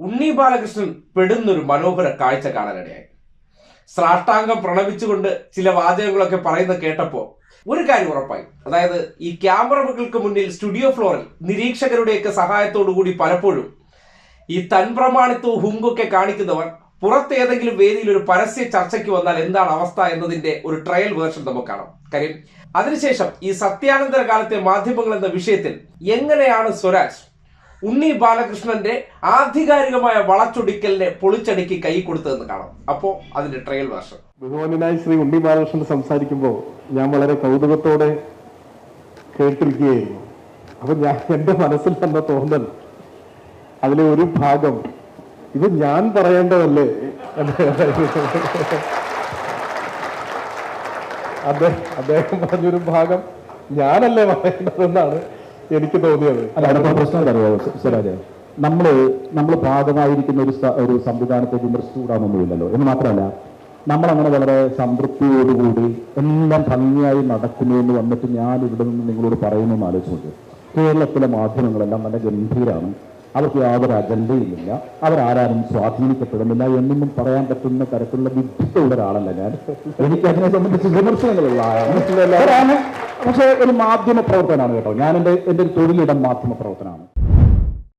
ഉണ്ണി ബാലകൃഷ്ണൻ പെടുന്നൊരു മനോഹര കാഴ്ച കാണാനിടയായി. സ്രാഷ്ടാംഗം പ്രണവിച്ചുകൊണ്ട് ചില വാചകങ്ങളൊക്കെ പറയുന്ന കേട്ടപ്പോ ഒരു കാര്യം ഉറപ്പായി. അതായത് ഈ ക്യാമറകൾക്ക് മുന്നിൽ സ്റ്റുഡിയോ ഫ്ലോറിൽ നിരീക്ഷകരുടെയൊക്കെ സഹായത്തോടുകൂടി പലപ്പോഴും ഈ തൻപ്രമാണിത്വവും ഹുങ്കൊക്കെ കാണിക്കുന്നവർ പുറത്തേതെങ്കിലും വേദിയിൽ ഒരു പരസ്യ ചർച്ചയ്ക്ക് വന്നാൽ എന്താണ് അവസ്ഥ എന്നതിന്റെ ഒരു ട്രയൽ വേർഷൻ നമുക്ക് കാണാം. കാര്യം അതിനുശേഷം ഈ സത്യാനന്തര കാലത്തെ മാധ്യമങ്ങൾ എന്ന വിഷയത്തിൽ എങ്ങനെയാണ് സ്വരാജ് ഉണ്ണി ബാലകൃഷ്ണന്റെ ആധികാരികമായ വളച്ചൊടിക്കലിനെ പൊളിച്ചടുക്കി കൈ കൊടുത്തതെന്ന് കാണാം. അപ്പോ അതിന്റെ ട്രയൽ വേർഷൻ ബഹുമാനായ ശ്രീ ഉണ്ണി ബാലകൃഷ്ണൻ സംസാരിക്കുമ്പോൾ ഞാൻ വളരെ കൗതുകത്തോടെ കേട്ടിരിക്കുകയായിരുന്നു. അപ്പൊ ഞാൻ എന്റെ മനസ്സിൽ തന്നെ തോന്നൽ അതിലെ ഒരു ഭാഗം ഇത് ഞാൻ പറയേണ്ടതല്ലേ? അദ്ദേഹം അദ്ദേഹം പറഞ്ഞൊരു ഭാഗം ഞാനല്ലേ പറയേണ്ടതെന്നാണ് എനിക്ക് തോന്നിയത്. പ്രശ്നം എന്താ അറിയോ സ്വരാജ് നമ്മൾ നമ്മൾ ഭാഗമായിരിക്കുന്ന ഒരു ഒരു സംവിധാനത്തെ വിമർശിച്ചുകൂടാനൊന്നുമില്ലല്ലോ എന്ന് മാത്രമല്ല നമ്മളങ്ങനെ വളരെ സംതൃപ്തിയോടുകൂടി എല്ലാം ഭംഗിയായി നടക്കുന്നു എന്ന് വന്നിട്ട് ഞാൻ ഇവിടെ നിന്ന് നിങ്ങളോട് പറയുന്നു എന്ന് ആലോചിച്ച് നോക്ക് കേരളത്തിലെ മാധ്യമങ്ങളെല്ലാം നല്ല ഗംഭീരാണ്. അവർക്ക് യാതൊരു അജണ്ടയുമില്ല. അവരാരും സ്വാധീനിക്കപ്പെടുന്നില്ല എന്നൊന്നും പറയാൻ പറ്റുന്ന തരത്തിലുള്ള വിദ്യയുള്ള ഒരാളല്ല ഞാൻ. എനിക്ക് അതിനെ സംബന്ധിച്ച് വിമർശനങ്ങളുള്ള ആളാണ്. പക്ഷേ ഒരു മാധ്യമ പ്രവർത്തനമാണ് കേട്ടോ. ഞാൻ എന്റെ എന്റെ ഒരു തൊഴിലിടം മാധ്യമ പ്രവർത്തനമാണ്